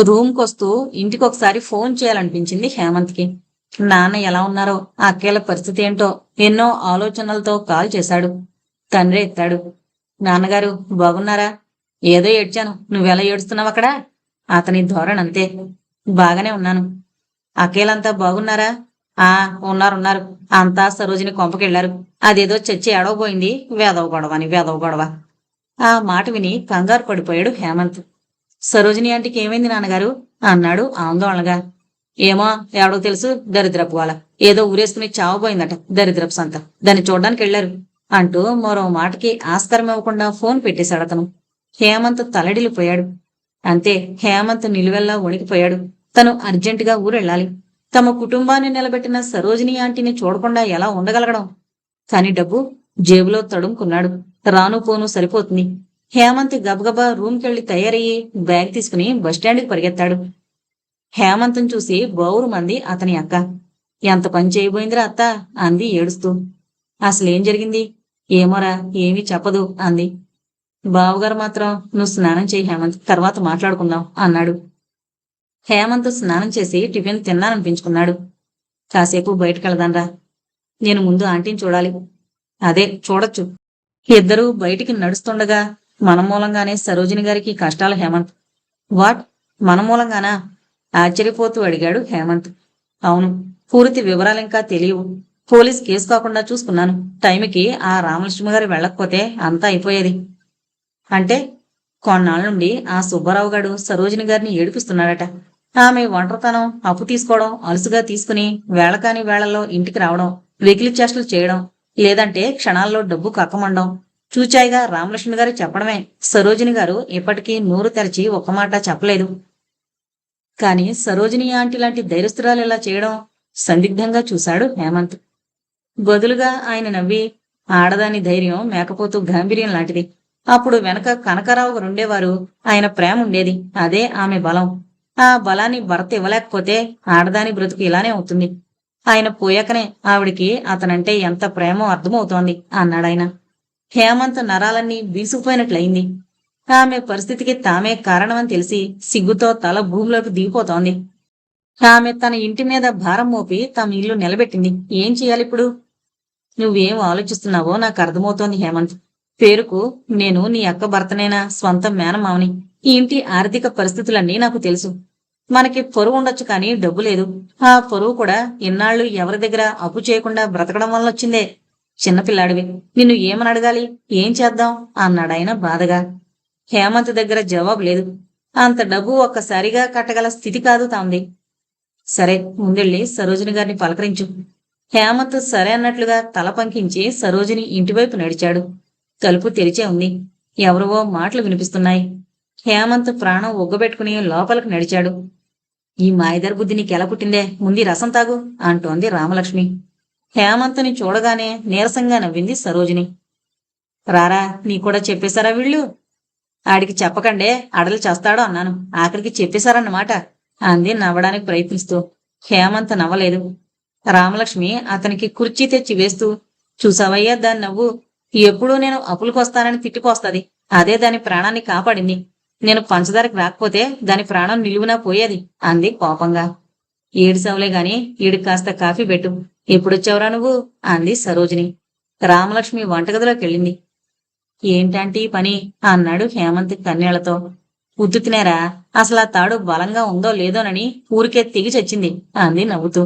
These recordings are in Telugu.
రూమ్కి వస్తూ ఇంటికి ఒకసారి ఫోన్ చేయాలనిపించింది హేమంత్కి. నాన్న ఎలా ఉన్నారో ఆ పరిస్థితి ఏంటో ఎన్నో ఆలోచనలతో కాల్ చేశాడు. తండ్రి ఎత్తాడు. నాన్నగారు బాగున్నారా? ఏదో ఏడ్చాను. నువ్వెలా ఏడుస్తున్నావు అక్కడ? అతని ధోరణి అంతే. బాగానే ఉన్నాను. అక్కేలంతా బాగున్నారా? ఆ ఉన్నారున్నారు అంతా సరోజిని కొంపకెళ్ళారు అదేదో చచ్చి ఏడవబోయింది. వేదవ గొడవ అని వేదవ గొడవ. ఆ మాట విని కంగారు పడిపోయాడు హేమంత్. సరోజిని ఆంటీకి ఏమైంది నాన్నగారు? అన్నాడు ఆందోళనగా ఏమో ఎవడో తెలుసు దరిద్రపు వాళ్ళ. ఏదో ఊరేసుకుని చావబోయిందట దరిద్రపు సంత. దాన్ని చూడ్డానికి వెళ్ళారు అంటూ మరో మాటకి ఆస్కారం ఇవ్వకుండా ఫోన్ పెట్టేశాడు అతను. హేమంత్ తలడిల్లిపోయాడు అంతే హేమంత్ నిలువెల్లా వణికిపోయాడు. తను అర్జెంటుగా ఊరెళ్ళాలి. తమ కుటుంబాన్ని నిలబెట్టిన సరోజిని ఆంటీని చూడకుండా ఎలా ఉండగలగడం? కాని డబ్బు జేబులో తడుముకున్నాడు. రాను పోను సరిపోతుంది. హేమంత్ గబగబా రూమ్కెళ్ళి తయారయ్యి బ్యాగ్ తీసుకుని బస్టాండ్కి పరిగెత్తాడు. హేమంత్ను చూసి బౌరు మంది అతని అక్క. ఎంత పని చేయబోయిందిరా అత్త? అంది ఏడుస్తూ. అసలేం జరిగింది? ఏమోరా ఏమీ చెప్పదు అంది. బావగారు మాత్రం నువ్వు స్నానం చేయి హేమంత్ తర్వాత మాట్లాడుకుందాం అన్నాడు. హేమంత్ స్నానం చేసి టిఫిన్ తిన్నాననిపించుకున్నాడు. కాసేపు బయటకెళదాన్రా నేను ముందు ఆంటీని చూడాలి. అదే చూడొచ్చు. ఇద్దరూ బయటికి నడుస్తుండగా మన మూలంగానే సరోజిని గారికి కష్టాలు హేమంత్. వాట్? మన మూలంగానా? ఆశ్చర్యపోతూ అడిగాడు హేమంత్. అవును పూర్తి వివరాలు ఇంకా తెలియవు. పోలీస్ కేసు కాకుండా చూసుకున్నాను. టైంకి ఆ రామలక్ష్మి గారు వెళ్ళకపోతే అంతా అయిపోయేది. అంటే కొన్నాళ్ళ నుండి ఆ సుబ్బారావు గారు సరోజిని గారిని ఏడిపిస్తున్నాడట ఆమె ఒంటరితనం అప్పు తీసుకోవడం అలుసుగా తీసుకుని వేళకాని వేళల్లో ఇంటికి రావడం వెకిలి చేష్టలు చేయడం లేదంటే క్షణాల్లో డబ్బు కక్కమండం చూచాయిగా రామలక్ష్మి గారు చెప్పడమే. సరోజిని గారు ఇప్పటికీ నోరు తెరచి ఒక్క మాట చెప్పలేదు. కాని సరోజిని ఆంటీ లాంటి ధైర్యస్తురాలు ఇలా చేయడం సందిగ్ధంగా చూశాడు హేమంత్. బదులుగా ఆయన నవ్వి ఆడదాని ధైర్యం మేకపోతూ గాంభీర్యం లాంటిది. అప్పుడు వెనక కనకరావు గారు ఉండేవారు. ఆయన ప్రేమ ఉండేది. అదే ఆమె బలం. ఆ బలాన్ని భర్త ఇవ్వలేకపోతే ఆడదాని బ్రతుకు ఇలానే అవుతుంది. ఆయన పోయాకనే ఆవిడికి అతనంటే ఎంత ప్రేమో అర్థమవుతోంది అన్నాడాయన. హేమంత్ నరాలన్నీ బీసుకుపోయినట్లయింది ఆమె పరిస్థితికి తామే కారణమని తెలిసి సిగ్గుతో తల భూమిలోకి దిగిపోతోంది. ఆమె తన ఇంటి మీద భారం మోపి తమ ఇల్లు నిలబెట్టింది. ఏం చేయాలి ఇప్పుడు? నువ్వేం ఆలోచిస్తున్నావో నాకు అర్థమవుతోంది హేమంత్. పేరుకు నేను నీ అక్క భర్తనైనా స్వంత మేనమావని ఈ ఇంటి ఆర్థిక పరిస్థితులన్నీ నాకు తెలుసు. మనకి పొరుగు ఉండొచ్చు కానీ డబ్బు లేదు. ఆ పొరుగు కూడా ఇన్నాళ్ళు ఎవరి దగ్గర అప్పు చేయకుండా బ్రతకడం వల్ల వచ్చిందే చిన్నపిల్లాడివి నిన్ను ఏమని అడగాలి? ఏం చేద్దాం? అన్నాడాయన బాధగా. హేమంత్ దగ్గర జవాబు లేదు. అంత డబ్బు ఒక్కసారిగా కట్టగల స్థితి కాదు తాంది. సరే ముందెళ్ళి సరోజిని గారిని పలకరించు. హేమంత్ సరే అన్నట్లుగా తల పంకించి సరోజిని ఇంటివైపు నడిచాడు. తలుపు తెరిచే ఉంది. ఎవరివో మాటలు వినిపిస్తున్నాయి. హేమంత్ ప్రాణం ఒగ్గబెట్టుకుని లోపలికి నడిచాడు. ఈ మాయదర్ బుద్ధి నీకెలా పుట్టిందే? ముందు రసం తాగు అంటోంది రామలక్ష్మి. హేమంత్ని చూడగానే నీరసంగా నవ్వింది సరోజిని. రారా నీ కూడా చెప్పేశారా వీళ్ళు? ఆడికి చెప్పకండే అడలు చేస్తాడో అన్నాను. ఆఖరికి చెప్పేశారన్నమాట అంది నవ్వడానికి ప్రయత్నిస్తూ. హేమంత్ నవ్వలేదు. రామలక్ష్మి అతనికి కుర్చీ తెచ్చి వేస్తూ చూసావయ్యా దాని నవ్వు? ఎప్పుడూ నేను అప్పులకొస్తానని తిట్టుకొస్తాది. అదే దాని ప్రాణాన్ని కాపాడింది. నేను పంచదారకు రాకపోతే దాని ప్రాణం నిలువునా పోయేది? అంది కోపంగా. ఏడ్చావులే గాని ఈడికి కాస్త కాఫీ పెట్టు. ఎప్పుడొచ్చావురా నువ్వు? అంది సరోజిని. రామలక్ష్మి వంటగదిలోకి వెళ్ళింది. ఏంటంటే ఈ పని? అన్నాడు హేమంత్ కన్నీళ్ళతో. ఉద్దు తినేరా? అసలు ఆ తాడు బలంగా ఉందో లేదోనని ఊరికే తెగి చచ్చింది అంది నవ్వుతూ.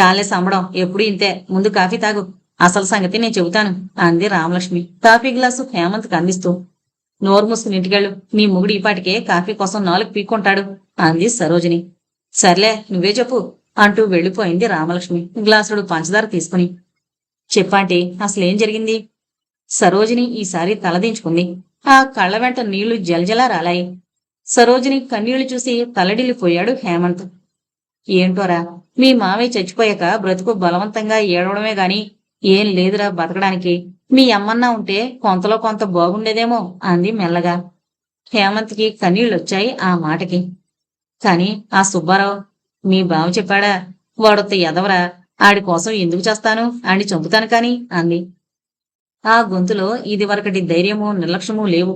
చాలే సంబడం ఎప్పుడు ఇంతే. ముందు కాఫీ తాగు. అసలు సంగతి నేను చెబుతాను అంది రామలక్ష్మి. కాఫీ గ్లాసు హేమంత్కి అందిస్తూ. నోరు మూసుకుని ఇంటికెళ్ళు. నీ ముగుడు ఈపాటికే కాఫీ కోసం నాలుగు పీక్కుంటాడు అంది సరోజిని. సర్లే నువ్వే చెప్పు అంటూ వెళ్ళిపోయింది రామలక్ష్మి. గ్లాసుడు పంచదార తీసుకుని చెప్పాంటి అసలేం జరిగింది? సరోజిని ఈసారి తలదించుకుంది ఆ కళ్ళ వెంట నీళ్ళు జలజలా రాలాయి. సరోజిని కన్నీళ్ళు చూసి తలడిల్లిపోయాడు హేమంత్. ఏంటోరా మీ మావయ్య చచ్చిపోయాక బ్రతుకు బలవంతంగా ఏడవడమే గాని ఏం లేదురా బతకడానికి. మీ అమ్మన్నా ఉంటే కొంతలో కొంత బాగుండేదేమో అంది మెల్లగా. హేమంత్కి కన్నీళ్ళొచ్చాయి ఆ మాటకి. కాని ఆ సుబ్బారావు మీ బావ చెప్పాడా? వాడొత్త ఎదవరా ఆడి కోసం ఎందుకు చేస్తాను? ఆడి చంపుతాను కాని అంది. ఆ గొంతులో ఇది వరకటి ధైర్యము నిర్లక్ష్యము లేవు.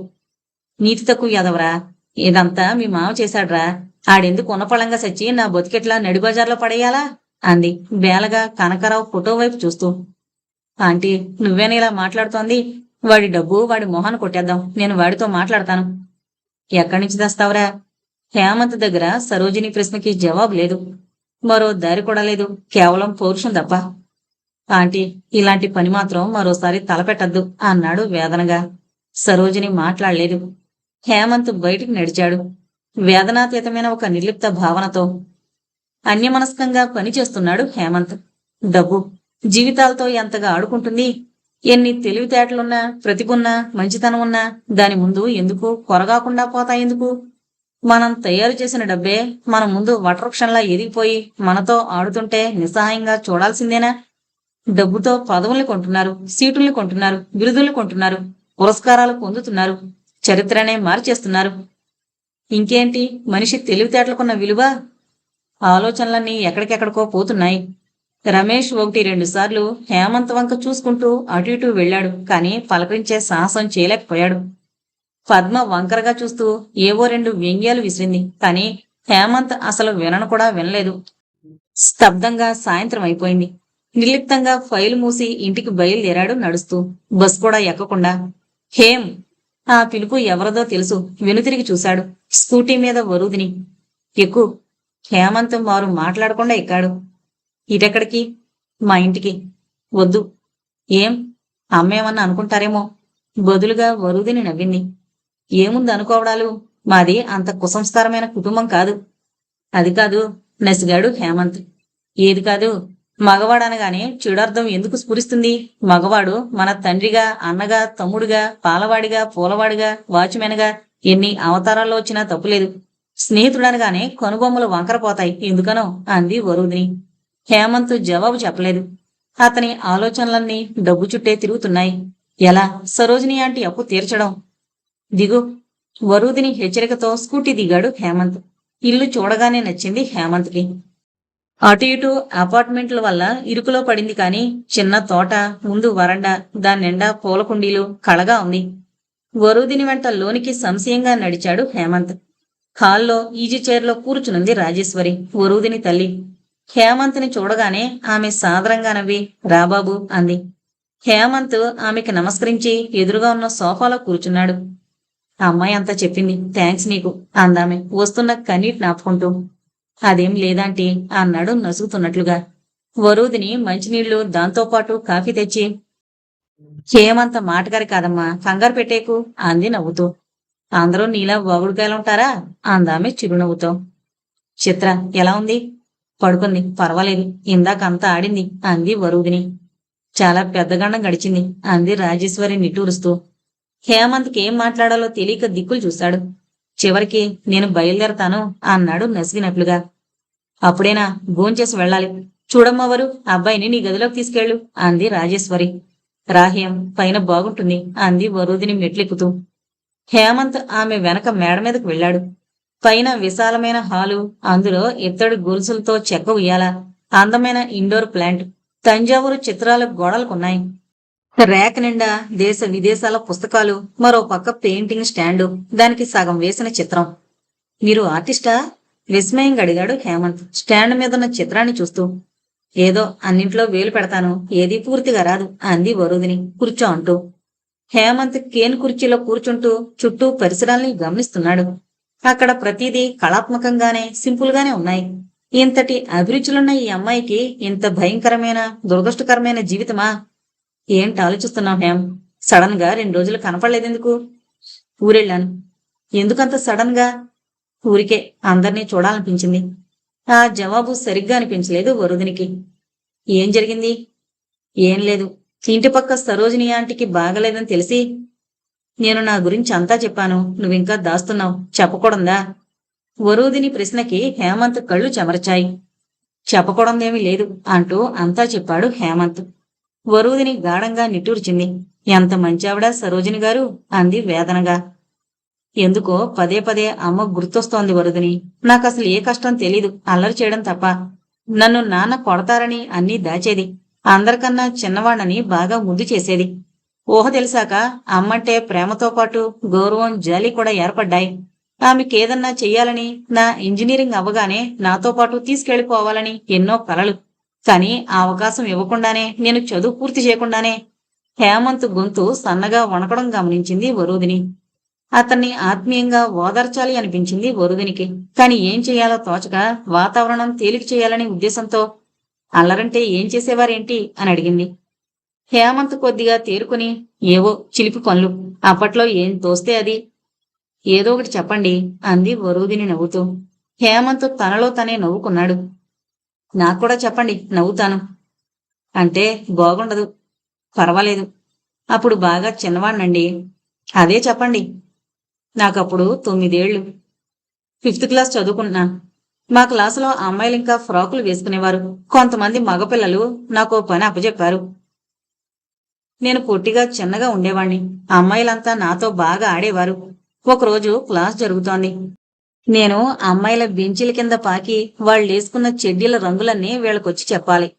నీతి తక్కువ ఎదవరా ఇదంతా మీ మావ చేశాడ్రా? ఆడెందుకు ఉన్నపళంగా సచ్చి నా బతికెట్లా నడిబజార్లో పడేయాలా? అంది బేలగా కనకరావు ఫోటో వైపు చూస్తూ. ఆంటీ నువ్వేనా ఇలా మాట్లాడుతోంది? వాడి డబ్బు వాడి మొహాన్ని కొట్టేద్దాం. నేను వాడితో మాట్లాడతాను. ఎక్కడి నుంచి తెస్తావురా? హేమంత్ దగ్గర సరోజిని ప్రశ్నకి జవాబు లేదు. మరో దారి కూడా లేదు. కేవలం పౌరుషం తప్ప. ఆంటీ ఇలాంటి పని మాత్రం మరోసారి తలపెట్టద్దు అన్నాడు వేదనగా. సరోజిని మాట్లాడలేదు. హేమంత్ బయటికి నడిచాడు. వేదనాతీతమైన ఒక నిర్లిప్త భావనతో. అన్యమనస్కంగా పనిచేస్తున్నాడు హేమంత్. డబ్బు జీవితాలతో ఎంతగా ఆడుకుంటుంది? ఎన్ని తెలివితేటలున్నా ప్రతిభున్నా మంచితనం ఉన్నా దాని ముందు ఎందుకు కొరగాకుండా పోతాయెందుకు మనం తయారు చేసిన డబ్బే మన ముందు వటవృక్షంలా ఎదిగిపోయి మనతో ఆడుతుంటే నిస్సహాయంగా చూడాల్సిందేనా? డబ్బుతో పదవుల్ని కొంటున్నారు సీటుల్ని కొంటున్నారు బిరుదుల్ని కొంటున్నారు పురస్కారాలు పొందుతున్నారు చరిత్రనే మార్చేస్తున్నారు. ఇంకేంటి? మనిషి తెలివితేటలకున్న విలువ? ఆలోచనలన్నీ ఎక్కడికెక్కడికో పోతున్నాయి. రమేష్ ఒకటి రెండు సార్లు హేమంత్ వంక చూసుకుంటూ అటు ఇటు వెళ్ళాడు కానీ పలకరించే సాహసం చేయలేకపోయాడు. పద్మ వంకరగా చూస్తూ ఏవో రెండు వ్యంగ్యాలు విసిరింది. కానీ హేమంత్ అసలు వినను కూడా వినలేదు. స్తబ్దంగా సాయంత్రం అయిపోయింది. నిర్లిప్తంగా ఫైలు మూసి ఇంటికి బయలుదేరాడు నడుస్తూ. బస్ కూడా ఎక్కకుండా. హేం ఆ పిలుపు ఎవరిదో తెలుసు. వెనుతిరిగి చూశాడు. స్కూటీ మీద వరుదిని. ఎక్కు! హేమంత్ వారు మాట్లాడకుండా ఎక్కాడు. ఇటెక్కడికి? మా ఇంటికి. వద్దు. ఏం? అమ్మేమన్నా అనుకుంటారేమో? బదులుగా వరుదిని నవ్వింది. ఏముంది అనుకోవడాలు? మాది అంత కుసంస్కారమైన కుటుంబం కాదు. అది కాదు నసిగాడు హేమంత్. ఏది కాదు మగవాడనగానే చెడర్థం ఎందుకు స్ఫురిస్తుంది? మగవాడు మన తండ్రిగా అన్నగా తమ్ముడుగా పాలవాడిగా పూలవాడిగా వాచ్మెన్గా ఎన్ని అవతారాల్లో వచ్చినా తప్పులేదు. స్నేహితుడనగానే కనుబొమ్మలు వంకరపోతాయి ఎందుకనో అంది వరుదిని హేమంత్ జవాబు చెప్పలేదు. అతని ఆలోచనలన్నీ డబ్బు చుట్టే తిరుగుతున్నాయి. ఎలా? సరోజిని ఆంటీ అప్పు తీర్చడం. దిగు. వరుదిని హెచ్చరికతో స్కూటీ దిగాడు హేమంత్. ఇల్లు చూడగానే నచ్చింది హేమంత్కి. అటు ఇటు అపార్ట్మెంట్ల వల్ల ఇరుకులో పడింది కానీ చిన్న తోట ముందు వరండా దాని నిండా పూల కుండీలు కళగా ఉంది. వరుదిని వెంట లోనికి సంశయంగా నడిచాడు హేమంత్. హాల్లో ఈజీ చైర్లో కూర్చునుంది రాజేశ్వరి వరుదిని తల్లి. హేమంత్ని చూడగానే ఆమె సాదరంగా నవ్వి రాబాబు అంది. హేమంత్ ఆమెకి నమస్కరించి ఎదురుగా ఉన్న సోఫాలో కూర్చున్నాడు. అమ్మాయి అంతా చెప్పింది థ్యాంక్స్ నీకు అందామె వస్తున్న కన్నీటి నాపుకుంటూ. అదేం లేదంటే అన్నాడు నసుగుతున్నట్లుగా. వరుదిని మంచినీళ్ళు దాంతోపాటు కాఫీ తెచ్చి ఏమంత మాటగారి కాదమ్మా కంగారు పెట్టేకు అంది నవ్వుతూ. అందరూ నీలా ఉంటారా అందామె చిరునవ్వుతో చిత్ర ఎలా ఉంది? పడుకుంది పర్వాలేదు ఇందాకంతా ఆడింది అంది వరుదిని. చాలా పెద్దగండం గడిచింది అంది రాజేశ్వరి నిట్టూరుస్తూ. హేమంత్కి ఏం మాట్లాడాలో తెలియక దిక్కులు చూశాడు. చివరికి నేను బయలుదేరతాను అన్నాడు నసిగినట్లుగా అప్పుడేనా భోంచేసి వెళ్ళాలి. చూడమ్మవరు అబ్బాయిని నీ గదిలోకి తీసుకెళ్ళు అంది రాజేశ్వరి. రాహ్యం పైన బాగుంటుంది అంది వరుదిని మెట్లెక్కుతూ. హేమంత్ ఆమె వెనక మేడ మీదకు వెళ్ళాడు. పైన విశాలమైన హాలు అందులో ఇత్తడి గొలుసులతో చెక్క ఉయ్యాల అందమైన ఇండోర్ ప్లాంట్ తంజావూరు చిత్రాలు గోడలకున్నాయి. ర్యాక్ నిండా దేశ విదేశాల పుస్తకాలు మరో పక్క పెయింటింగ్ స్టాండు దానికి సగం వేసిన చిత్రం. మీరు ఆర్టిస్టా? విస్మయంగా అడిగాడు హేమంత్. స్టాండ్ మీద ఉన్న చిత్రాన్ని చూస్తూ ఏదో అన్నింట్లో వేలు పెడతాను ఏది పూర్తిగా రాదు అంది వరుదిని కూర్చో అంటూ. హేమంత్ కేన్ కుర్చీలో కూర్చుంటూ చుట్టూ పరిసరాల్ని గమనిస్తున్నాడు. అక్కడ ప్రతిదీ కళాత్మకంగానే సింపుల్ గానే ఉన్నాయి. ఇంతటి అభిరుచులున్న ఈ అమ్మాయికి ఇంత భయంకరమైన దురదృష్టకరమైన జీవితమా? ఏంటి ఆలోచిస్తున్నావు హేమ్ సడన్గా రెండు రోజులు కనపడలేదెందుకు ఊరెళ్ళాను. ఎందుకంత సడన్గా? ఊరికే అందరినీ చూడాలనిపించింది. ఆ జవాబు సరిగ్గా అనిపించలేదు వరుదినికి. ఏం జరిగింది? ఏం లేదు. ఇంటి పక్క సరోజిని ఆంటీకి బాగలేదని తెలిసి నేను నా గురించి అంతా చెప్పాను. నువ్వింకా దాస్తున్నావు. చెప్పకూడందా? వరుదిని ప్రశ్నకి హేమంత్ కళ్ళు చెమరచాయి. చెప్పకూడదేమీ లేదు అంటూ అంతా చెప్పాడు హేమంత్. వరుదిని గాఢంగా నిట్టూర్చింది. ఎంత మంచావిడా సరోజిని గారు? అంది వేదనగా. ఎందుకో పదే పదే అమ్మ గుర్తొస్తోంది వరుదిని. నాకసలు ఏ కష్టం తెలీదు. అల్లరి చేయడం తప్ప. నన్ను నాన్న కొడతారని అన్నీ దాచేది. అందరికన్నా చిన్నవాణ్ణని బాగా ముద్దు చేసేది. ఊహ తెలిసాక అమ్మంటే ప్రేమతో పాటు గౌరవం జాలి కూడా ఏర్పడ్డాయి. ఆమెకేదన్నా చెయ్యాలని నా ఇంజనీరింగ్ అవ్వగానే నాతో పాటు తీసుకెళ్ళిపోవాలని ఎన్నో కలలు. కానీ ఆ అవకాశం ఇవ్వకుండానే నేను చదువు పూర్తి చేయకుండానే హేమంత్ గొంతు సన్నగా వణకడం గమనించింది వరుదిని. అతన్ని ఆత్మీయంగా ఓదార్చాలి అనిపించింది వరుదినికి. కాని ఏం చేయాలో తోచక వాతావరణం తేలిక చేయాలనే ఉద్దేశంతో అల్లరంటే ఏం చేసేవారేంటి అని అడిగింది. హేమంత్ కొద్దిగా తేరుకుని ఏవో చిలిపి పనులు అప్పట్లో ఏం తోస్తే అది? ఏదో ఒకటి చెప్పండి అంది వరుదిని నవ్వుతూ. హేమంత్ తనలో తనే నవ్వుకున్నాడు. నాకు కూడా చెప్పండి నవ్వుతాను. అంటే బాగుండదు పర్వాలేదు. అప్పుడు బాగా చిన్నవాణ్ణండి అదే చెప్పండి నాకప్పుడు తొమ్మిదేళ్ళు ఫిఫ్త్ క్లాస్ చదువుకున్నా మా క్లాసులో అమ్మాయిలు ఇంకా ఫ్రాకులు వేసుకునేవారు. కొంతమంది మగపిల్లలు నాకు పని అప్పచెప్పారు. నేను పొట్టిగా చిన్నగా ఉండేవాణ్ణి. అమ్మాయిలంతా నాతో బాగా ఆడేవారు. ఒకరోజు క్లాస్ జరుగుతోంది. నేను అమ్మాయిల బెంచీల కింద పాకి వాళ్ళు వేసుకున్న చెడ్డీల రంగులన్నీ వీళ్ళకొచ్చి చెప్పాలి.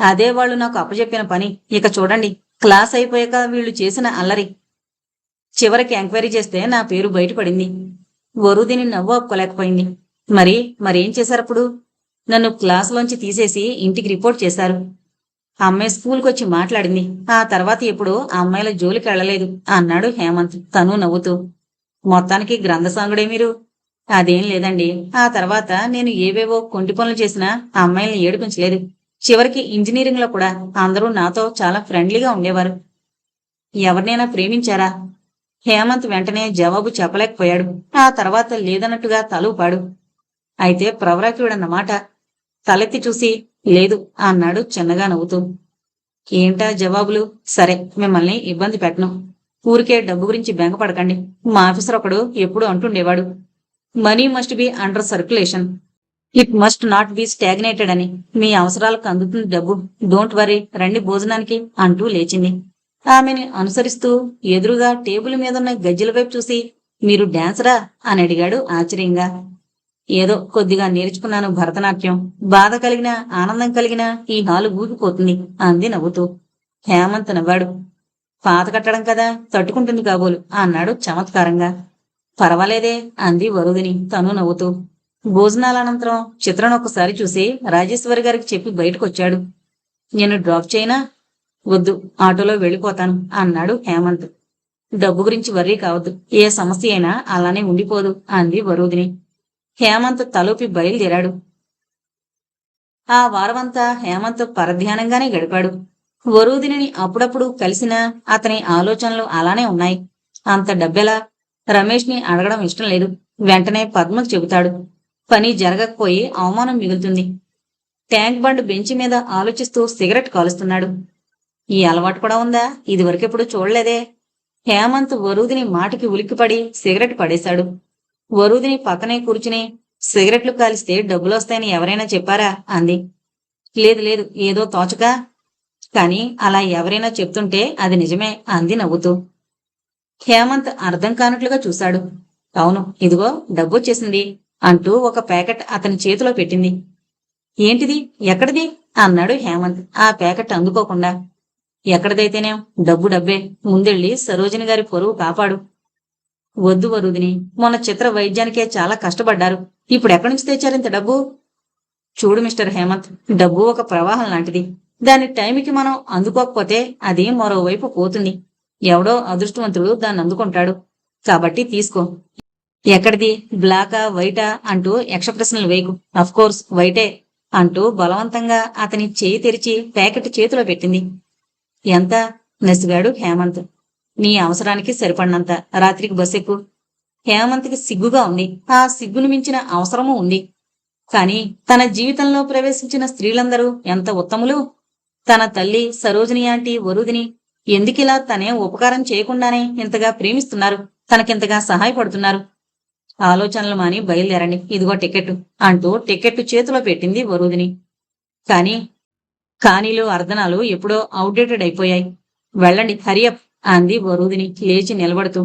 అదే వాళ్ళు నాకు అప్పచెప్పిన పని. ఇక చూడండి క్లాస్ అయిపోయాక వీళ్ళు చేసిన అల్లరి. చివరికి ఎంక్వైరీ చేస్తే నా పేరు బయటపడింది. వరుదిని నవ్వు ఒప్పుకోలేకపోయింది మరి మరేం చేశారప్పుడు? నన్ను క్లాసులోంచి తీసేసి ఇంటికి రిపోర్ట్ చేశారు. అమ్మాయి స్కూల్కి వచ్చి మాట్లాడింది. ఆ తర్వాత ఎప్పుడు అమ్మాయిల జోలికి వెళ్ళలేదు అన్నాడు హేమంత్ తను నవ్వుతూ. మొత్తానికి గ్రంథసాంగుడే మీరు. అదేం లేదండి. ఆ తర్వాత నేను ఏవేవో కొంటి పనులు చేసినా ఆ అమ్మాయిల్ని ఏడిపించలేదు. చివరికి ఇంజనీరింగ్లో కూడా అందరూ నాతో చాలా ఫ్రెండ్లీగా ఉండేవారు. ఎవరినైనా ప్రేమించారా? హేమంత్ వెంటనే జవాబు చెప్పలేకపోయాడు. ఆ తర్వాత లేదన్నట్టుగా తలూపాడు అయితే ప్రవరాకుడన్నమాట తలెత్తి చూసి లేదు అన్నాడు చిన్నగా నవ్వుతూ. ఏంటా జవాబులు? సరే మిమ్మల్ని ఇబ్బంది పెట్టను. ఊరికే డబ్బు గురించి బెంగపడకండి. మా ఆఫీసర్ ఒకడు ఎప్పుడు అంటుండేవాడు. Money must be under circulation. It must not be stagnated అని. మీ అవసరాలకు అందుతుంది డబ్బు. Don't worry. రండి భోజనానికి అంటూ లేచింది. ఆమెని అనుసరిస్తూ ఎదురుగా టేబుల్ మీదున్న గజ్జల వైపు చూసి మీరు డాన్సరా? అని అడిగాడు ఆశ్చర్యంగా. ఏదో కొద్దిగా నేర్చుకున్నాను భరతనాట్యం. బాధ కలిగిన ఆనందం కలిగిన ఈ హాలు ఊగిపోతుంది అంది నవ్వుతూ. హేమంత్ నవ్వాడు. పాత కట్టడం కదా తట్టుకుంటుంది కాబోలు అన్నాడు చమత్కారంగా. పర్వాలేదే అంది వరుదిని తను నవ్వుతూ. భోజనాల అనంతరం చిత్రను ఒకసారి చూసి రాజేశ్వరి గారికి చెప్పి బయటకొచ్చాడు. నేను డ్రాప్ చేయనా? వద్దు ఆటోలో వెళ్ళిపోతాను అన్నాడు హేమంత్. డబ్బు గురించి వర్రీ కావద్దు ఏ సమస్య అయినా అలానే ఉండిపోదు అంది వరుదిని హేమంత్ తలూపి బయలుదేరాడు. ఆ వారమంతా హేమంత్ పరధ్యానంగానే గడిపాడు. వరుదిని అప్పుడప్పుడు కలిసినా అతని ఆలోచనలు అలానే ఉన్నాయి. అంత డబ్బెలా? రమేష్ని అడగడం ఇష్టం లేదు. వెంటనే పద్మకు చెబుతాడు. పని జరగకపోయి అవమానం మిగులుతుంది. ట్యాంక్ బండ్ బెంచ్ మీద ఆలోచిస్తూ సిగరెట్ కాలుస్తున్నాడు. ఈ అలవాటు కూడా ఉందా? ఇదివరకెప్పుడు చూడలేదే. హేమంత్ వరుదిని మాటకి ఉలిక్కిపడి సిగరెట్ పడేశాడు. వరుదిని పక్కనే కూర్చుని సిగరెట్లు కాలిస్తే డబ్బులొస్తాయని ఎవరైనా చెప్పారా? అంది. లేదు లేదు ఏదో తోచక. కానీ అలా ఎవరైనా చెప్తుంటే అది నిజమే అంది నవ్వుతూ. హేమంత్ అర్థం కానట్లుగా చూశాడు. అవును ఇదిగో డబ్బొచ్చేసింది అంటూ ఒక ప్యాకెట్ అతని చేతిలో పెట్టింది. ఏంటిది? ఎక్కడిది? అన్నాడు హేమంత్. ఆ ప్యాకెట్ అందుకోకుండా. ఎక్కడిదైతేనే డబ్బు డబ్బే. ముందెళ్ళి సరోజిని గారి పొరువు కాపాడు. వద్దు వరుదిని మొన్న చిత్ర వైద్యానికే చాలా కష్టపడ్డారు. ఇప్పుడు ఎక్కడి నుంచి తెచ్చారు ఇంత డబ్బు? చూడు మిస్టర్ హేమంత్ డబ్బు ఒక ప్రవాహం లాంటిది. దాని టైంకి మనం అందుకోకపోతే అది మరోవైపు పోతుంది. ఎవడో అదృష్టవంతుడు దాన్ని అందుకుంటాడు. కాబట్టి తీసుకో. ఎక్కడిది? బ్లాకా? వైటా? అంటూ యక్ష ప్రశ్నలు వేయకు కోర్స్ వైటే అంటూ బలవంతంగా అతని చేయి తెరిచి ప్యాకెట్ చేతిలో పెట్టింది. ఎంత? నసిగాడు హేమంత్. నీ అవసరానికి సరిపడినంత. రాత్రికి బస్సెక్కు హేమంత్కి సిగ్గుగా ఉంది. ఆ సిగ్గును మించిన అవసరము ఉంది. కాని తన జీవితంలో ప్రవేశించిన స్త్రీలందరూ ఎంత ఉత్తములు? తన తల్లి సరోజిని ఆంటీ వరుదిని ఎందుకిలా తనే ఉపకారం చేయకుండానే ఇంతగా ప్రేమిస్తున్నారు? తనకింతగా సహాయపడుతున్నారు? ఆలోచనలు మాని బయలుదేరండి. ఇదిగో టికెట్ అంటూ టికెట్ చేతిలో పెట్టింది వరుదిని. కాని కానీలు అర్ధనాలు ఎప్పుడో అవుట్డేటెడ్ అయిపోయాయి. వెళ్ళండి హరియప్ అంది వరుదిని లేచి నిలబడుతూ.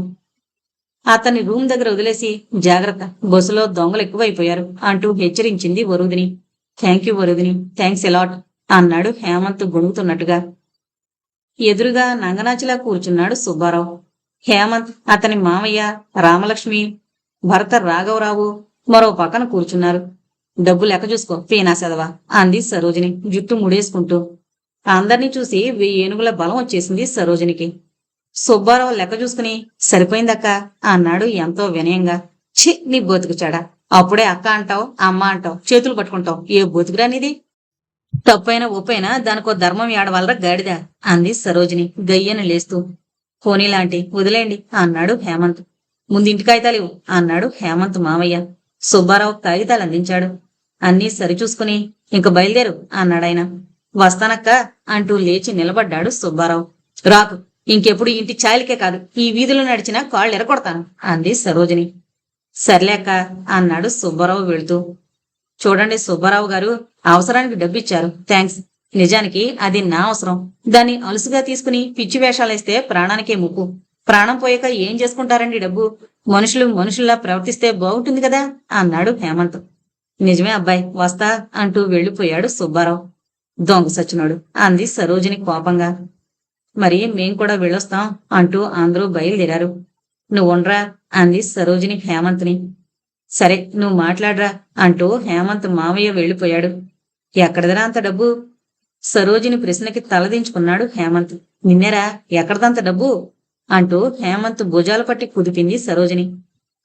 అతన్ని రూమ్ దగ్గర వదిలేసి జాగ్రత్త బస్సులో దొంగలు ఎక్కువైపోయారు అంటూ హెచ్చరించింది Varudhini. Thank you Varudhini thanks a lot అన్నాడు హేమంత్ గొణుగుతున్నట్టుగా. ఎదురుగా నంగనాచిలా కూర్చున్నాడు సుబ్బారావు. హేమంత్ అతని మామయ్య రామలక్ష్మి భర్త రాఘవరావు మరో పక్కన కూర్చున్నారు. డబ్బు లెక్క చూసుకో పీనా సెదవా అంది సరోజిని జుట్టు ముడేసుకుంటూ. అందర్నీ చూసి వెయ్యి ఏనుగుల బలం వచ్చేసింది సరోజినికి. సుబ్బారావు లెక్క చూసుకుని సరిపోయిందక్క అన్నాడు ఎంతో వినయంగా. ఛీ నీ బతుకుచాడా? అప్పుడే అక్క అంటావు అమ్మ అంటావు చేతులు పట్టుకుంటావు ఏ బతుకురానిది తప్పైనా ఒప్పైనా దానికో ధర్మం ఏడవాలరా గాడిద? అంది సరోజిని గయ్యను లేస్తూ. పోనీలాంటి వదిలేండి అన్నాడు హేమంత్. ముందింటి కాగితాలు ఇవ్వు అన్నాడు హేమంత్ మామయ్య. సుబ్బారావు కాగితాలు అందించాడు. అన్నీ సరిచూసుకుని ఇంక బయలుదేరు అన్నాడాయన వస్తానక్క అంటూ లేచి నిలబడ్డాడు సుబ్బారావు. రాకు ఇంకెప్పుడు ఇంటి చాయలకే కాదు ఈ వీధిలో నడిచినా కాళ్ళు ఎరకొడతాను అంది సరోజిని. సర్లేక్క అన్నాడు సుబ్బారావు వెళుతూ. చూడండి సుబ్బారావు గారు అవసరానికి డబ్బిచ్చారు. థ్యాంక్స్ నిజానికి అది నా అవసరం. దాన్ని అలుసుగా తీసుకుని పిచ్చి వేషాలేస్తే ప్రాణానికే ముప్పు. ప్రాణం పోయాక ఏం చేసుకుంటారండి డబ్బు? మనుషులు మనుషుల్లా ప్రవర్తిస్తే బాగుంటుంది కదా అన్నాడు హేమంత్. నిజమే అబ్బాయి వస్తా అంటూ వెళ్ళిపోయాడు సుబ్బారావు. దొంగ సచ్చినాడు అంది సరోజిని కోపంగా. మరి మేం కూడా వెళ్ళొస్తాం అంటూ అందరూ బయలుదేరారు. నువ్వుండ్రా అంది సరోజిని హేమంత్ని. సరే నువ్వు మాట్లాడరా అంటూ హేమంత్ మావయ్య వెళ్ళిపోయాడు. ఎక్కడదరా అంత డబ్బు? సరోజిని ప్రశ్నకి తలదించుకున్నాడు హేమంత్. నిన్నేరా ఎక్కడదంత డబ్బు? అంటూ హేమంత్ భుజాలు పట్టి కుదిపింది సరోజిని.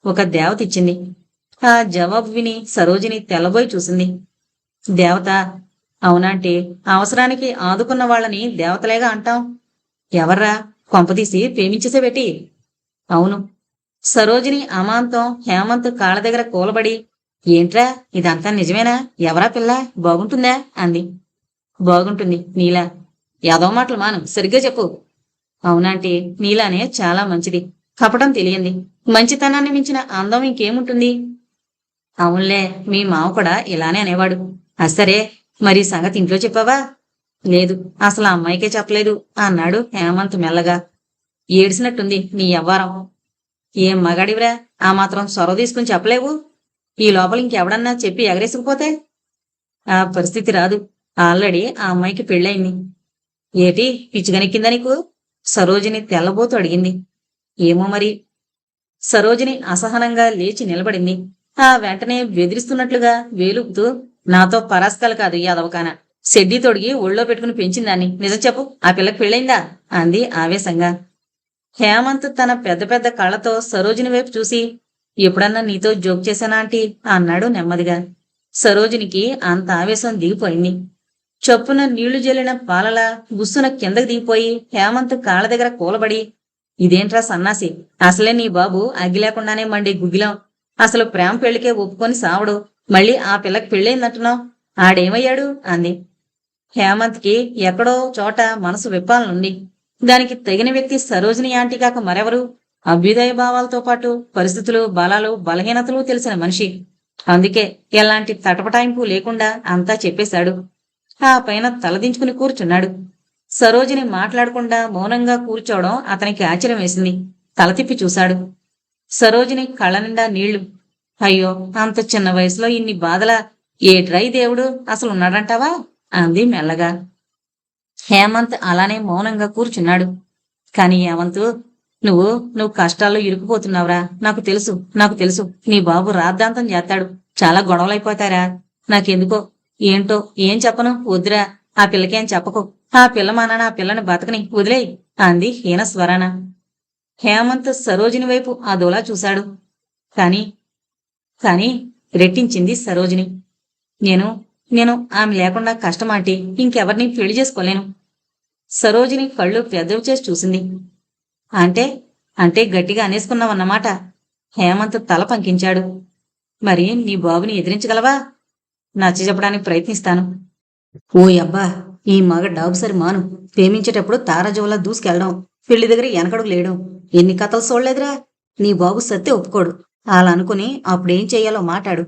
ఒక దేవత ఇచ్చింది. ఆ జవాబు విని సరోజిని తెల్లబోయి చూసింది. దేవత అవునంటే అవసరానికి ఆదుకున్న వాళ్ళని దేవతలేగా అంటాం? ఎవర్రా కొంపదీసి ప్రేమించేసే పెట్టి? అవును సరోజిని అమాంతం హేమంత్ కాళ్ళ దగ్గర కూలబడి ఏంట్రా ఇదంతా నిజమేనా? ఎవరా పిల్ల? బాగుంటుందా? అంది. బాగుంటుంది నీలా. యాదవ మాటలు మాను సరిగ్గా చెప్పు. అవునాంటి నీలానే చాలా మంచిది. కపటం తెలియంది. మంచితనాన్ని మించిన అందం ఇంకేముంటుంది? అవునులే మీ మావ కూడా ఇలానే అనేవాడు. అసరే మరి సంగతి ఇంట్లో చెప్పావా? లేదు అసలు అమ్మాయికే చెప్పలేదు అన్నాడు హేమంత్ మెల్లగా. ఏడ్చినట్టుంది నీ అవ్వారం ఏం మగాడివిరా? ఆ మాత్రం సొరవ తీసుకుని చెప్పలేవు. ఈ లోపల ఇంకెవడన్నా చెప్పి ఎగరేసుకుపోతే? ఆ పరిస్థితి రాదు. ఆల్రెడీ ఆ అమ్మాయికి పెళ్ళయింది. ఏటి పిచ్చిగనెక్కిందా నీకు? సరోజిని తెల్లబోతూ అడిగింది. ఏమో మరి. సరోజిని అసహనంగా లేచి నిలబడింది. ఆ వెంటనే బెదిరిస్తున్నట్లుగా వేలుపుతూ నాతో పరాస్కాలు కాదు యాదవకాన సెడ్డి తొడిగి ఒళ్ళో పెట్టుకుని పెంచిందాన్ని. నిజం చెప్పు ఆ పిల్లకి పెళ్ళైందా అంది ఆవేశంగా. హేమంత్ తన పెద్ద పెద్ద కళ్ళతో సరోజిని వైపు చూసి ఎప్పుడన్నా నీతో జోక్ చేశానా ఆంటీ? అన్నాడు నెమ్మదిగా. సరోజినికి అంత ఆవేశం దిగిపోయింది. చొప్పున నీళ్ళు జల్లిన పాలలా గుస్సున కిందకి దిగిపోయి హేమంత్ కాళ్ళ దగ్గర కూలబడి ఇదేంట్రా సన్నాసి? అసలే నీ బాబు అగ్గి లేకుండానే మండే గుగ్గిలం. అసలు ప్రేమ పెళ్ళికే ఒప్పుకొని సావడు. మళ్ళీ ఆ పిల్లకి పెళ్ళైందంటున్నావు ఆడేమయ్యాడు? అంది. హేమంత్కి ఎక్కడో చోట మనసు విప్పాలనుంది. దానికి తగిన వ్యక్తి సరోజిని ఆంటీ కాక మరెవరు? అభ్యుదయ భావాలతో పాటు పరిస్థితులు బలాలు బలహీనతలు తెలిసిన మనిషి. అందుకే ఎలాంటి తటపటాయింపు లేకుండా అంతా చెప్పేశాడు. ఆ పైన తలదించుకుని కూర్చున్నాడు. సరోజిని మాట్లాడకుండా మౌనంగా కూర్చోవడం అతనికి ఆశ్చర్యం వేసింది. తల తిప్పి చూశాడు. సరోజిని కళ్ళ నిండా నీళ్ళు. అయ్యో అంత చిన్న వయసులో ఇన్ని బాధల. ఏట్రై దేవుడు? అసలు ఉన్నాడంటావా? అంది మెల్లగా. హేమంత్ అలానే మౌనంగా కూర్చున్నాడు. కాని హేమంత్ నువ్వు నువ్వు కష్టాల్లో ఇరుక్కుపోతున్నావురా. నాకు తెలుసు నాకు తెలుసు. నీ బాబు రాద్ధాంతం చేస్తాడు. చాలా గొడవలైపోతారా? నాకెందుకో? ఏంటో? ఏం చెప్పను? వద్దురా. ఆ పిల్లకేం చెప్పకు. ఆ పిల్ల మానాన ఆ పిల్లని బతకని వదిలేయ్ అంది హీన స్వరాన హేమంత్ సరోజిని వైపు అదోలా చూశాడు. కాని కాని రెట్టించింది సరోజిని. నేను నేను ఆమె లేకుండా కష్టమాటి ఇంకెవరిని పెళ్ళి చేసుకోలేను. సరోజిని కళ్ళు పెద్దవి చేసి చూసింది. అంటే అంటే గట్టిగా అనేసుకున్నావన్నమాట. హేమంత్ తల పంకించాడు. మరి నీ బాబుని ఎదిరించగలవా? నచ్చ చెప్పడానికి ప్రయత్నిస్తాను. ఓ అబ్బా ఈ మగ డాబుసరి మాను. ప్రేమించేటప్పుడు తారాజోలా దూసుకెళ్ళడం. పెళ్ళి దగ్గర వెనకడుగు లేయడం. ఎన్ని కథలు చూడలేదురా నీ బాబు సత్తే ఒప్పుకోడు. అలా అనుకుని అప్పుడేం చెయ్యాలో మాట్లాడు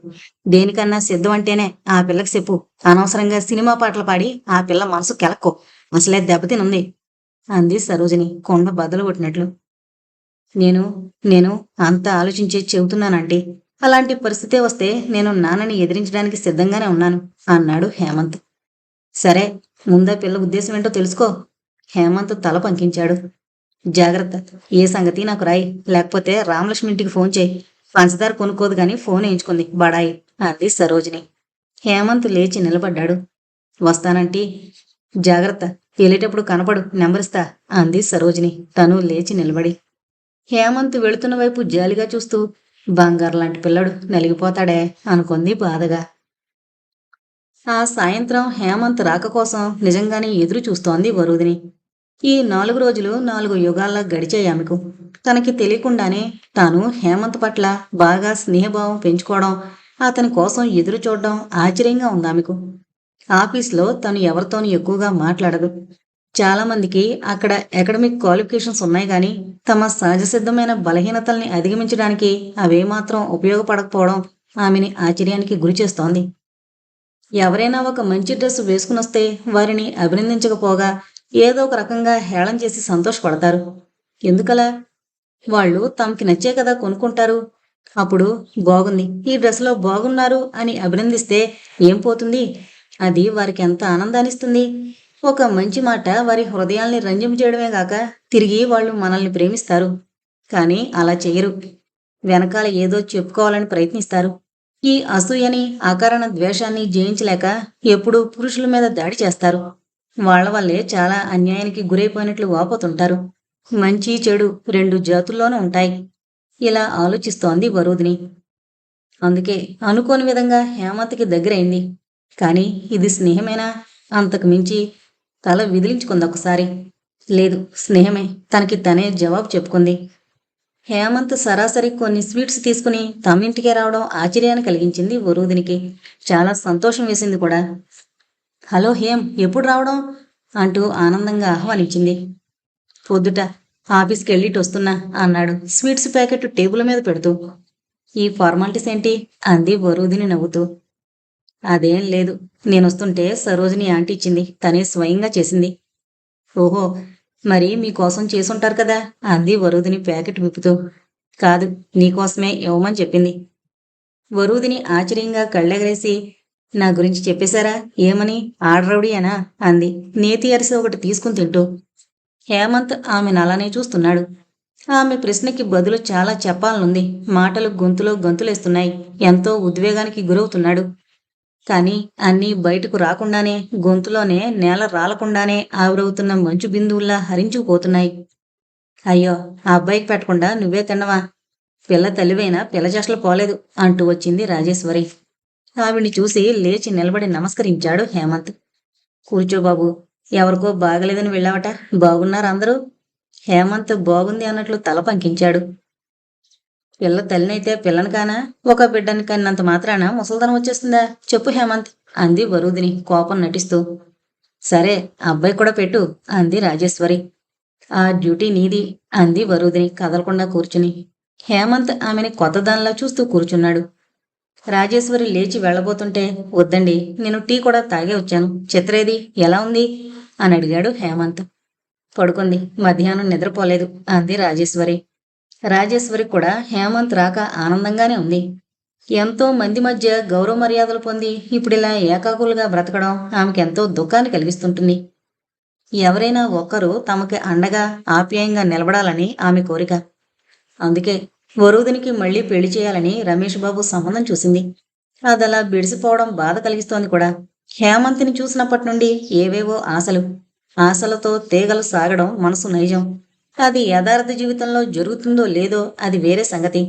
దేనికన్నా సిద్ధం అంటేనే ఆ పిల్లకి చెప్పు. అనవసరంగా సినిమా పాటలు పాడి ఆ పిల్ల మనసు కెలక్కో. అసలే దెబ్బతినుంది అంది సరోజిని కొండ బద్దలు కొట్టినట్లు. నేను నేను అంత ఆలోచించి చెబుతున్నానండి అలాంటి పరిస్థితే వస్తే నేను నాన్నని ఎదిరించడానికి సిద్ధంగానే ఉన్నాను అన్నాడు హేమంత్. సరే ముందా పిల్ల ఉద్దేశం ఏంటో తెలుసుకో హేమంత్ తల పంకించాడు. జాగ్రత్త ఏ సంగతి నాకు రాయి లేకపోతే రామలక్ష్మి ఇంటికి ఫోన్ చేయి పంచదార కొనుక్కోదు కానీ ఫోన్ వేయించుకుంది బడాయి అంది సరోజిని. హేమంత్ లేచి నిలబడ్డాడు. వస్తానంటీ జాగ్రత్త వెళ్ళేటప్పుడు కనపడు నెంబరిస్తా అంది సరోజిని. తను లేచి నిలబడి. హేమంత్ వెళుతున్న వైపు జాలిగా చూస్తూ బంగారు లాంటి పిల్లడు నలిగిపోతాడే అనుకుంది బాధగా. ఆ సాయంత్రం హేమంత్ రాక కోసం నిజంగానే ఎదురు చూస్తోంది వరుదిని. ఈ నాలుగు రోజులు నాలుగు యుగాల్లో గడిచాయి ఆమెకు. తనకి తెలియకుండానే తాను హేమంత్ పట్ల బాగా స్నేహభావం పెంచుకోవడం అతని కోసం ఎదురు చూడడం ఆశ్చర్యంగా ఉంది ఆమెకు. ఆఫీస్లో తను ఎవరితోనూ ఎక్కువగా మాట్లాడదు. చాలామందికి అక్కడ అకాడమిక్ క్వాలిఫికేషన్స్ ఉన్నాయి కానీ తమ సహజసిద్ధమైన బలహీనతల్ని అధిగమించడానికి అవేమాత్రం ఉపయోగపడకపోవడం ఆమెని ఆశ్చర్యానికి గురిచేస్తోంది ఎవరైనా ఒక మంచి డ్రెస్ వేసుకుని వస్తే వారిని అభినందించకపోగా ఏదో ఒక రకంగా హేళన చేసి సంతోషపడతారు. ఎందుకలా? వాళ్ళు తమకి నచ్చే కదా కొనుక్కుంటారు. అప్పుడు బాగుంది. ఈ డ్రెస్లో బాగున్నారు అని అభినందిస్తే ఏం పోతుంది? అది వారికి ఎంత ఆనందాన్నిస్తుంది? ఒక మంచి మాట వారి హృదయాల్ని రంజింపజేయడమే కాక తిరిగి వాళ్ళు మనల్ని ప్రేమిస్తారు. కానీ అలా చేయరు. వెనకాల ఏదో చెప్పుకోవాలని ప్రయత్నిస్తారు. ఈ అసూయని అకారణ ద్వేషాన్ని జయించలేక ఎప్పుడూ పురుషుల మీద దాడి చేస్తారు. వాళ్ళ వల్లే చాలా అన్యాయానికి గురైపోయినట్లు వాపోతుంటారు. మంచి చెడు రెండు జాతుల్లోనూ ఉంటాయి. ఇలా ఆలోచిస్తోంది వరుదిని అందుకే అనుకోని విధంగా హేమంత్కి దగ్గరైంది. కానీ ఇది స్నేహమేనా? అంతకు మించి తల విదిలించుకుంది ఒకసారి. లేదు స్నేహమే. తనకి తనే జవాబు చెప్పుకుంది. హేమంత్ సరాసరి కొన్ని స్వీట్స్ తీసుకుని తమింటికే రావడం ఆశ్చర్యాన్ని కలిగించింది వరుదినికి. చాలా సంతోషం వేసింది కూడా. హలో హేమ్ ఎప్పుడు రావడం? అంటూ ఆనందంగా ఆహ్వానించింది. పొద్దుట ఆఫీస్కి వెళ్ళిటి వస్తున్నా అన్నాడు. స్వీట్స్ ప్యాకెట్ టేబుల్ మీద పెడుతూ. ఈ ఫార్మాలిటీస్ ఏంటి? అంది వరుదిని నవ్వుతూ. అదేం లేదు. నేను వస్తుంటే సరోజిని ఆంటీ ఇచ్చింది. తనే స్వయంగా చేసింది. ఓహో మరి మీకోసం చేసుంటారు కదా? అంది వరుదిని ప్యాకెట్ విప్పుతూ. కాదు నీకోసమే ఇవ్వమని చెప్పింది. వరుదిని ఆశ్చర్యంగా కళ్ళెగరేసి నా గురించి చెప్పేశారా? ఏమని? ఆడరౌడీ అనా అంది. నేతి అరిసి ఒకటి తీసుకుని తింటూ. హేమంత్ ఆమెను అలానే చూస్తున్నాడు. ఆమె ప్రశ్నకి బదులు చాలా చెప్పాలనుంది. మాటలు గొంతులో గొంతులేస్తున్నాయి. ఎంతో ఉద్వేగానికి గురవుతున్నాడు. కానీ అన్నీ బయటకు రాకుండానే గొంతులోనే నేల రాలకుండానే ఆవిరవుతున్న మంచు బిందువుల్లా హరించుకుపోతున్నాయి అయ్యో ఆ అబ్బాయికి పెట్టకుండా నువ్వే తిన్నవా పిల్ల తల్లివైనా పిల్ల చేష్టలు పోలేదు అంటూ వచ్చింది రాజేశ్వరి. ఆవిడ్ని చూసి లేచి నిలబడి నమస్కరించాడు హేమంత్. కూర్చో బాబు ఎవరికో బాగలేదని వెళ్ళావట? బాగున్నారు అందరూ? హేమంత్ బాగుంది అన్నట్లు తల పంకించాడు. పిల్ల తల్లినైతే పిల్లని కానా ఒక బిడ్డని కన్నంత మాత్రాన? ముసల్దనం వచ్చేస్తుందా? చెప్పు హేమంత్ అంది వరుదిని కోపం నటిస్తూ. సరే అబ్బాయి కూడా పెట్టు అంది రాజేశ్వరి. ఆ డ్యూటీ నీది అంది వరుదిని కదలకుండా కూర్చుని. హేమంత్ ఆమెని కొత్త దానిలా చూస్తూ కూర్చున్నాడు. రాజేశ్వరి లేచి వెళ్ళబోతుంటే వద్దండి నేను టీ కూడా తాగే వచ్చాను. చిత్రేది ఎలా ఉంది? అని అడిగాడు హేమంత్. పడుకుంది మధ్యాహ్నం నిద్రపోలేదు అంది రాజేశ్వరి. రాజేశ్వరి కూడా హేమంత్ రాక ఆనందంగానే ఉంది. ఎంతో మంది మధ్య గౌరవ మర్యాదలు పొంది ఇప్పుడిలా ఏకాకులుగా బ్రతకడం ఆమెకు ఎంతో దుఃఖాన్ని కలిగిస్తుంటుంది. ఎవరైనా ఒక్కరు తమకి అండగా ఆప్యాయంగా నిలబడాలని ఆమె కోరిక. అందుకే వరుదినికి మళ్ళీ పెళ్ళి చేయాలని రమేష్ బాబు సంబంధం చూసింది. అదలా బిడిసిపోవడం బాధ కలిగిస్తోంది కూడా. హేమంత్ని చూసినప్పటి నుండి ఏవేవో ఆశలు. ఆశలతో తీగలు సాగడం మనసు నైజం. అది యథార్థ జీవితంలో జరుగుతుందో లేదో అది వేరే సంగతి.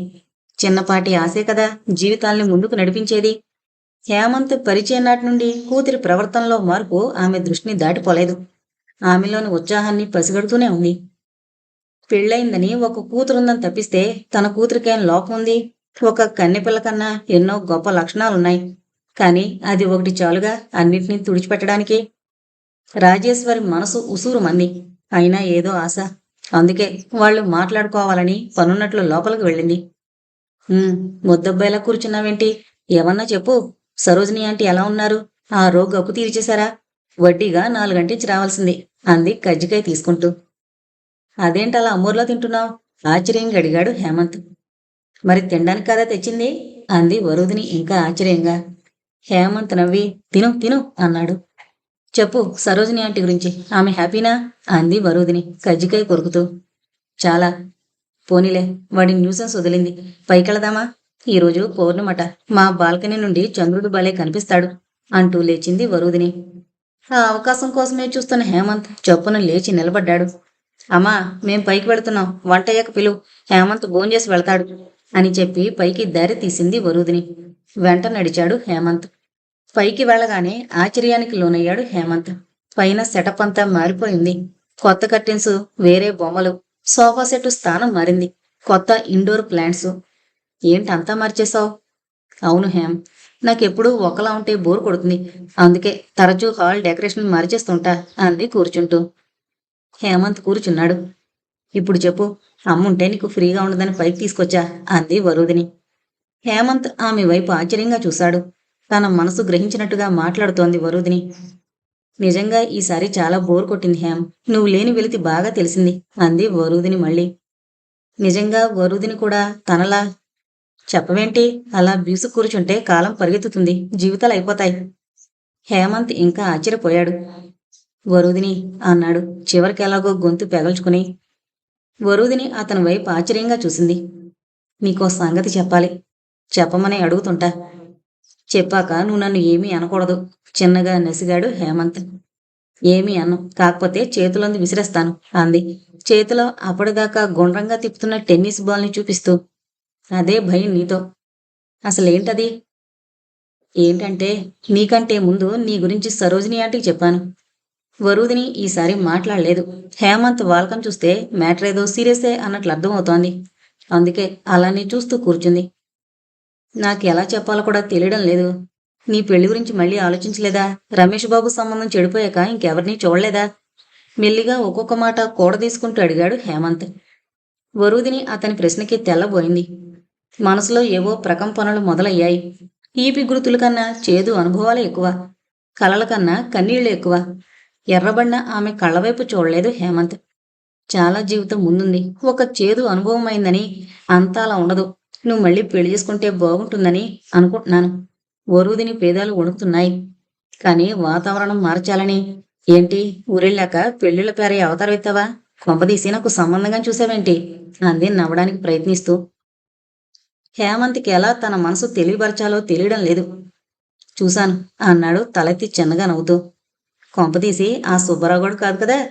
చిన్నపాటి ఆశే కదా జీవితాల్ని ముందుకు నడిపించేది. హేమంత్ పరిచయం నాటి నుండి కూతురి ప్రవర్తనలో మార్పు ఆమె దృష్టిని దాటిపోలేదు. ఆమెలోని ఉత్సాహాన్ని పసిగడుతూనే ఉంది. పెళ్ళయిందని ఒక కూతురుందని తప్పిస్తే తన కూతురికేం లోపం ఉంది? ఒక కన్నెపిల్ల కన్నా ఎన్నో గొప్ప లక్షణాలున్నాయి. కానీ అది ఒకటి చాలుగా అన్నిటినీ తుడిచిపెట్టడానికి. రాజేశ్వరి మనసు ఉసూరు మంది అయినా ఏదో ఆశ. అందుకే వాళ్ళు మాట్లాడుకోవాలని పనున్నట్లు లోపలికి వెళ్ళింది. ముద్దబ్బాయిలా కూర్చున్నావేంటి? ఏమన్నా చెప్పు. సరోజిని ఆంటీ ఎలా ఉన్నారు? ఆ రోగ్ అప్పు తీర్చేశారా? వడ్డీగా నాలుగంటించి రావాల్సింది అంది కజ్జికాయ తీసుకుంటూ. అదేంటలా అమ్మూర్లో తింటున్నావు? ఆశ్చర్యంగా అడిగాడు హేమంత్. మరి తినడానికి కదా తెచ్చింది? అంది వరుదిని ఇంకా ఆశ్చర్యంగా. హేమంత్ నవ్వి తిను తిను అన్నాడు. చెప్పు సరోజిని ఆంటీ గురించి. ఆమె హ్యాపీనా? అంది వరుదిని కజ్జికాయ కొరుకుతూ. చాలా. పోనీలే వాడి న్యూసెన్స్ వదిలింది. పైకెళదామా? ఈరోజు పౌర్ణమట. మా బాల్కనీ నుండి చంద్రుడు భలే కనిపిస్తాడు అంటూ లేచింది వరుదిని. ఆ అవకాశం కోసమే చూస్తున్న హేమంత్ చొప్పున లేచి నిలబడ్డాడు. అమ్మా మేం పైకి వెళుతున్నాం. వంటయ్యక పిలువు. హేమంత్ భోంచేసి వెళ్తాడు అని చెప్పి పైకి దారి తీసింది వరుదిని. వెంట నడిచాడు హేమంత్. పైకి వెళ్ళగానే ఆశ్చర్యానికి లోనయ్యాడు హేమంత్. పైన సెటప్ అంతా మారిపోయింది. కొత్త కర్టెన్స్ వేరే బొమ్మలు సోఫా సెట్ స్థానం మారింది. కొత్త ఇండోర్ ప్లాంట్స్. ఏంటంతా మార్చేశావు? అవును హేమ్ నాకెప్పుడు ఒకలా ఉంటే బోర్ కొడుతుంది. అందుకే తరచూ హాల్ డెకరేషన్ మార్చేస్తుంటా అంది కూర్చుంటూ. హేమంత్ కూర్చున్నాడు. ఇప్పుడు చెప్పు అమ్ముంటే నీకు ఫ్రీగా ఉండదని పైకి తీసుకొచ్చా? అంది వరుదిని. హేమంత్ ఆమె వైపు ఆశ్చర్యంగా చూశాడు. తన మనసు గ్రహించినట్టుగా మాట్లాడుతోంది వరుదిని. నిజంగా ఈసారి చాలా బోర్ కొట్టింది హేమ్. నువ్వు లేని వెలితి బాగా తెలిసింది అంది వరుదిని మళ్ళీ. నిజంగా వరుదిని కూడా తనలా చెప్పవేంటి? అలా బీసు కూర్చుంటే కాలం పరిగెత్తుతుంది జీవితాలు అయిపోతాయి. హేమంత్ ఇంకా ఆశ్చర్యపోయాడు. వరుదిని అన్నాడు చివరికి ఎలాగో గొంతు పెగల్చుకుని. వరుదిని అతని వైపు ఆశ్చర్యంగా చూసింది. నీకో సంగతి చెప్పాలి. చెప్పమని అడుగుతుంటా. చెప్పాక నువ్వు నన్ను ఏమీ అనకూడదు. చిన్నగా నసిగాడు హేమంత్. ఏమీ అన్ను. కాకపోతే చేతులంది విసిరేస్తాను అంది. చేతిలో అప్పటిదాకా గుండ్రంగా తిప్పుతున్న టెన్నిస్ బాల్ని చూపిస్తూ. అదే భయం నీతో. అసలేంటది? ఏంటంటే నీకంటే ముందు నీ గురించి సరోజిని ఆంటీకి చెప్పాను. వరుదిని ఈసారి మాట్లాడలేదు. హేమంత్ వాల్కం చూస్తే మ్యాటర్ ఏదో సీరియసే అన్నట్లు అర్థమవుతోంది. అందుకే అలానే చూస్తూ కూర్చుంది. నాకు ఎలా చెప్పాలో కూడా తెలియడం లేదు. నీ పెళ్ళి గురించి మళ్ళీ ఆలోచించలేదా? రమేష్ బాబు సంబంధం చెడిపోయాక ఇంకెవరిని చూడలేదా? మెల్లిగా ఒక్కొక్క మాట కూడ తీసుకుంటూ అడిగాడు హేమంత్. వరుదిని అతని ప్రశ్నకి తెల్లబోయింది. మనసులో ఏవో ప్రకంపనలు మొదలయ్యాయి. ఈపి గుర్తుల కన్నా చేదు అనుభవాలే ఎక్కువ. కలల కన్నా కన్నీళ్ళు ఎక్కువ. ఎర్రబడిన ఆమె కళ్ళవైపు చూడలేదు హేమంత్. చాలా జీవితం ముందుంది. ఒక చేదు అనుభవం అయిందని అంతా అలా ఉండదు. నువ్వు మళ్ళీ పెళ్ళి చేసుకుంటే బాగుంటుందని అనుకుంటున్నాను. వరుదిని పేదాలు వణుకుతున్నాయి. కానీ వాతావరణం మార్చాలని. ఏంటి? ఊరెళ్ళాక పెళ్ళిళ్ళ పేరే అవతారం ఎత్తావా? కొంపదీసి నాకు సంబంధంగా చూసావేంటి? అంది నవ్వడానికి ప్రయత్నిస్తూ. హేమంత్కి ఎలా తన మనసు తెలియపరచాలో తెలియడం లేదు. చూశాను అన్నాడు తలెత్తి చిన్నగా నవ్వుతూ. కొంపదీసి ఆ సుబ్బరావుడు కాదు కదా?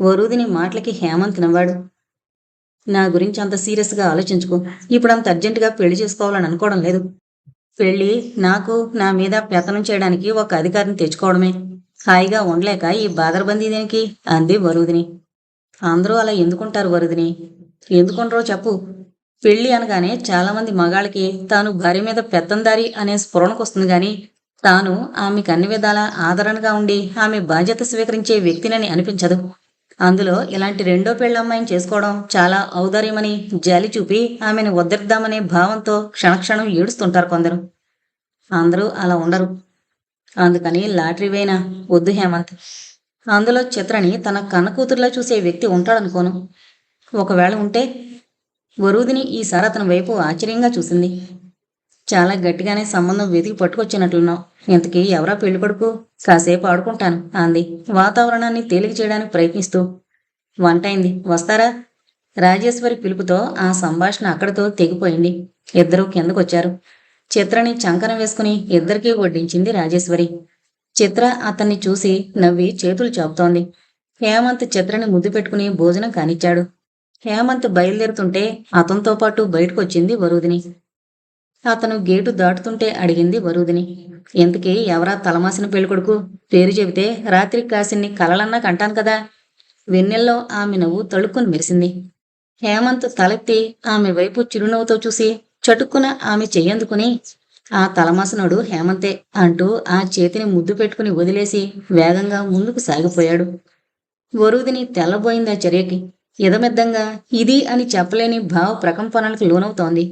వరుదిని మాటలకి హేమంత్ నవ్వాడు. నా గురించి అంత సీరియస్గా ఆలోచించుకో. ఇప్పుడు అంత అర్జెంటుగా పెళ్ళి చేసుకోవాలని అనుకోవడం లేదు. పెళ్ళి నాకు నా మీద పెత్తనం చేయడానికి ఒక అధికారిని తెచ్చుకోవడమే. హాయిగా ఉండలేక ఈ బాదరబందీ దేనికి అంది వరుదిని. అందరూ అలా ఎందుకుంటారు వరుదిని? ఎందుకుంటారో చెప్పు. పెళ్ళి అనగానే చాలామంది మగాళ్ళకి తాను భార్య మీద పెత్తందారి అనే స్ఫురణకొస్తుంది కానీ తాను ఆమెకు అన్ని విధాల ఆదరణగా ఉండి ఆమె బాధ్యత స్వీకరించే వ్యక్తినని అనిపించదు. అందులో ఇలాంటి రెండో పెళ్ళమ్మాయిని చేసుకోవడం చాలా ఔదార్యమని జాలి చూపి ఆమెను వద్దరిద్దామనే భావంతో క్షణక్షణం ఏడుస్తుంటారు కొందరు. అందరూ అలా ఉండరు. అందుకని లాటరీ వేయినా వద్దు హేమంత్. అందులో చిత్రని తన కన్న కూతురులా చూసే వ్యక్తి ఉంటాడనుకోను. ఒకవేళ ఉంటే వరుదిని ఈసారి అతని వైపు ఆశ్చర్యంగా చూసింది. చాలా గట్టిగానే సంబంధం వెతికి పట్టుకొచ్చినట్లున్నావు. ఇంతకీ ఎవరా పెళ్ళి కొడుకు? కాసేపు ఆడుకుంటాను అంది. వాతావరణాన్ని తేలిక చేయడానికి ప్రయత్నిస్తూ. వంట అయింది వస్తారా? రాజేశ్వరి పిలుపుతో ఆ సంభాషణ అక్కడితో తెగిపోయింది. ఇద్దరూ కిందకొచ్చారు. చిత్రని చంకన వేసుకుని ఇద్దరికీ వడ్డించింది రాజేశ్వరి. చిత్ర అతన్ని చూసి నవ్వి చేతులు చాపుతోంది. హేమంత్ చిత్రని ముద్దు పెట్టుకుని భోజనం కానిచ్చాడు. హేమంత్ బయలుదేరుతుంటే అతనితో పాటు బయటకొచ్చింది వరుదిని. అతను గేటు దాటుతుంటే అడిగింది వరుదిని. ఇంతకీ ఎవరా తలమాసిన పెళ్ళికొడుకు? పేరు చెబితే రాత్రి కాసిన్ని కలలన్నా కంటాను కదా. వెన్నెల్లో ఆమె నవ్వు తడుక్కుని మెరిసింది. హేమంత్ తలెత్తి ఆమె వైపు చిరునవ్వుతో చూసి చటుక్కున ఆమె చెయ్యందుకుని ఆ తలమాసనుడు హేమంతే అంటూ ఆ చేతిని ముద్దు పెట్టుకుని వదిలేసి వేగంగా ముందుకు సాగిపోయాడు. వరుదిని తెల్లబోయింది ఆ చర్యకి. ఇదమిద్దంగా? ఇది అని చెప్పలేని భావ ప్రకంపనలకు లోనవుతోంది.